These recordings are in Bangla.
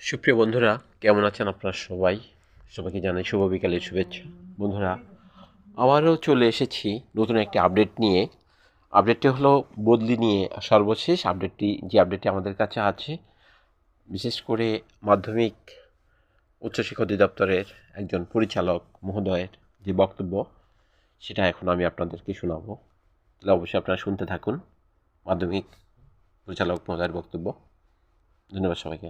সুপ্রিয় বন্ধুরা, কেমন আছেন আপনারা সবাই? সবাইকে জানাই শুভ বিকালের শুভেচ্ছা। বন্ধুরা, আবারও চলে এসেছি নতুন একটি আপডেট নিয়ে। আপডেটটি হলো বদলি নিয়ে সর্বশেষ আপডেটটি যে আপডেটটি আমাদের কাছে আছে। বিশেষ করে মাধ্যমিক উচ্চশিক্ষা অধিদপ্তরের একজন পরিচালক মহোদয়ের যে বক্তব্য, সেটা এখন আমি আপনাদেরকে শোনাবো। তাহলে অবশ্যই আপনারা শুনতে থাকুন মাধ্যমিক পরিচালক মহোদয়ের বক্তব্য। ধন্যবাদ সবাইকে।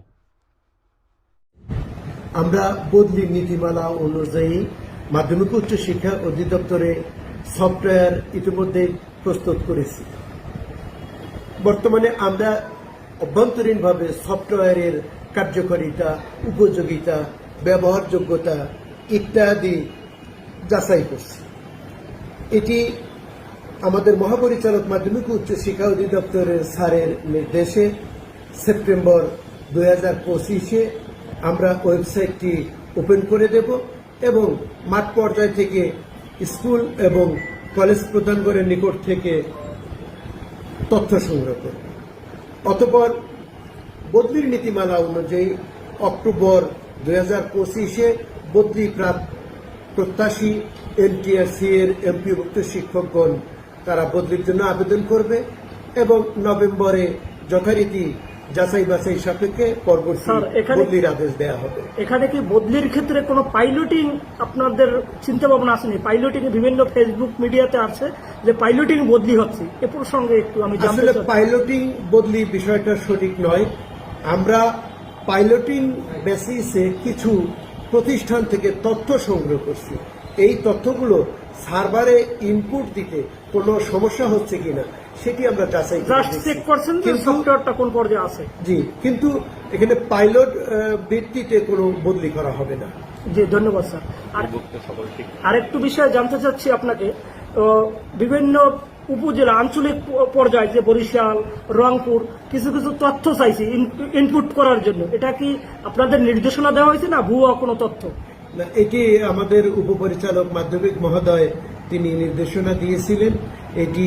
আমরা বদলি নীতিমালা অনুযায়ী মাধ্যমিক উচ্চ শিক্ষা অধিদপ্তরে সফটওয়্যার ইতিমধ্যে প্রস্তুত করেছি। বর্তমানে আমরা অভ্যন্তরীণভাবে সফটওয়্যারের কার্যকারিতা, উপযোগিতা, ব্যবহারযোগ্যতা ইত্যাদি যাচাই করছি। এটি আমাদের মহাপরিচালক মাধ্যমিক উচ্চ শিক্ষা অধিদপ্তরের স্যারের নির্দেশে সেপ্টেম্বর দুই হাজার পঁচিশে আমরা ওয়েবসাইটটি ওপেন করে দেব এবং মাঠ পর্যায় থেকে স্কুল এবং কলেজ প্রধানগণের নিকট থেকে তথ্য সংগ্রহ করব। অতপর বদলির নীতিমালা অনুযায়ী অক্টোবর দুই হাজার পঁচিশে বদলি প্রত্যাশী এনটিআরসি এর এমপিভুক্ত শিক্ষকগণ তারা বদলির জন্য আবেদন করবে এবং নভেম্বরে যথারীতি যাচাই বাছাই সাপেক্ষে পরবর্তী বদলির আদেশ দেওয়া হবে। এখানে কি বদলির ক্ষেত্রে কোনো পাইলটিং আপনাদের চিন্তা ভাবনা আসেনি? পাইলটিং বিভিন্ন ফেসবুক মিডিয়াতে আছে যে পাইলটিং বদলি হচ্ছে। এ প্রসঙ্গে একটু আমি আসলে পাইলটিং বদলি বিষয়টা সঠিক নয়। আমরা পাইলটিং বেসিসে কিছু প্রতিষ্ঠান থেকে তথ্য সংগ্রহ করছি। এই তথ্যগুলো সার্ভারে ইনপুট দিতে কোনো সমস্যা হচ্ছে কিনা সেটি আমরা যাচাই জাস্ট চেক করছেন যে সফটওয়্যারটা কোন পর্যায়ে আছে। জি কিন্তু এখানে পাইলট ভিত্তিতে কোনো বদলি করা হবে না। জি ধন্যবাদ স্যার। আর আরেকটু বিষয় জানতে চাচ্ছি আপনাকে তো বিভিন্ন উপজেলা আঞ্চলিক পর্যায়ে যে বরিশাল রংপুর কিছু কিছু তথ্য চাইছি ইনপুট করার জন্য। এটা কি আপনাদের নির্দেশনা দেওয়া হয়েছে না ভুয়া কোনো তথ্য? এটি আমাদের উপপরিচালক মাধ্যমিক মহোদয় তিনি নির্দেশনা দিয়েছিলেন। এটি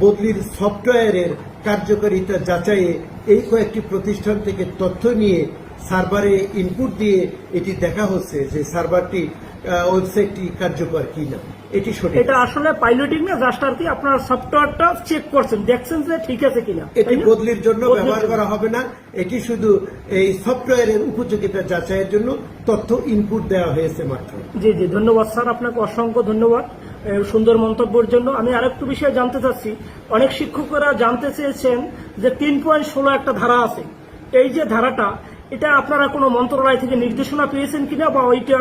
বদলির সফটওয়্যারের কার্যকারিতা যাচাইয়ে এই কয়েকটি প্রতিষ্ঠান থেকে তথ্য নিয়ে সার্ভারে ইনপুট দিয়ে এটি দেখা হচ্ছে যে সার্ভারটি ওয়েবসাইটটি কার্যকর কিনা এটি সঠিক। এটা আসলে পাইলটিং না জাস্ট আর কি আপনার সফটওয়্যারটা চেক করছেন। দেখছেন যে ঠিক আছে কিনা এটি বদলির জন্য ব্যবহার করা হবে না। এটি শুধু এই সফটওয়্যারের উপযোগিতা যাচাইয়ের জন্য তথ্য ইনপুট দেওয়া হয়েছে মাত্র। জি জি ধন্যবাদ স্যার আপনাকে অসংখ্য ধন্যবাদ সুন্দর মন্তব্যের জন্য। আমি আরেকটু বিষয়ে জানতে চাচ্ছি অনেক শিক্ষকরা জানতে চেয়েছেন যে তিন পয়েন্ট ষোলো একটা ধারা আছে। এই যে ধারাটা এটা আপনারা কোনো মন্ত্রণালয় থেকে নির্দেশনা পেয়েছেন কিনা বা ওইটা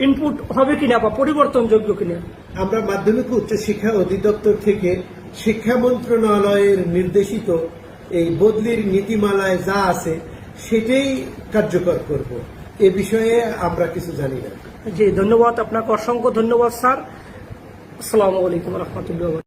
ইনপুট হবে কিনা বা পরিবর্তনযোগ্য কিনা? আমরা মাধ্যমিক উচ্চ শিক্ষা অধিদপ্তর থেকে শিক্ষা মন্ত্রণালয়ের নির্দেশিত এই বদলির নীতিমালায় যা আছে সেটাই কার্যকর করব। এ বিষয়ে আমরা কিছু জানি না। জি ধন্যবাদ আপনাকে। অসংখ্য ধন্যবাদ স্যার। আসসালামু আলাইকুম রহমতুল্লাহ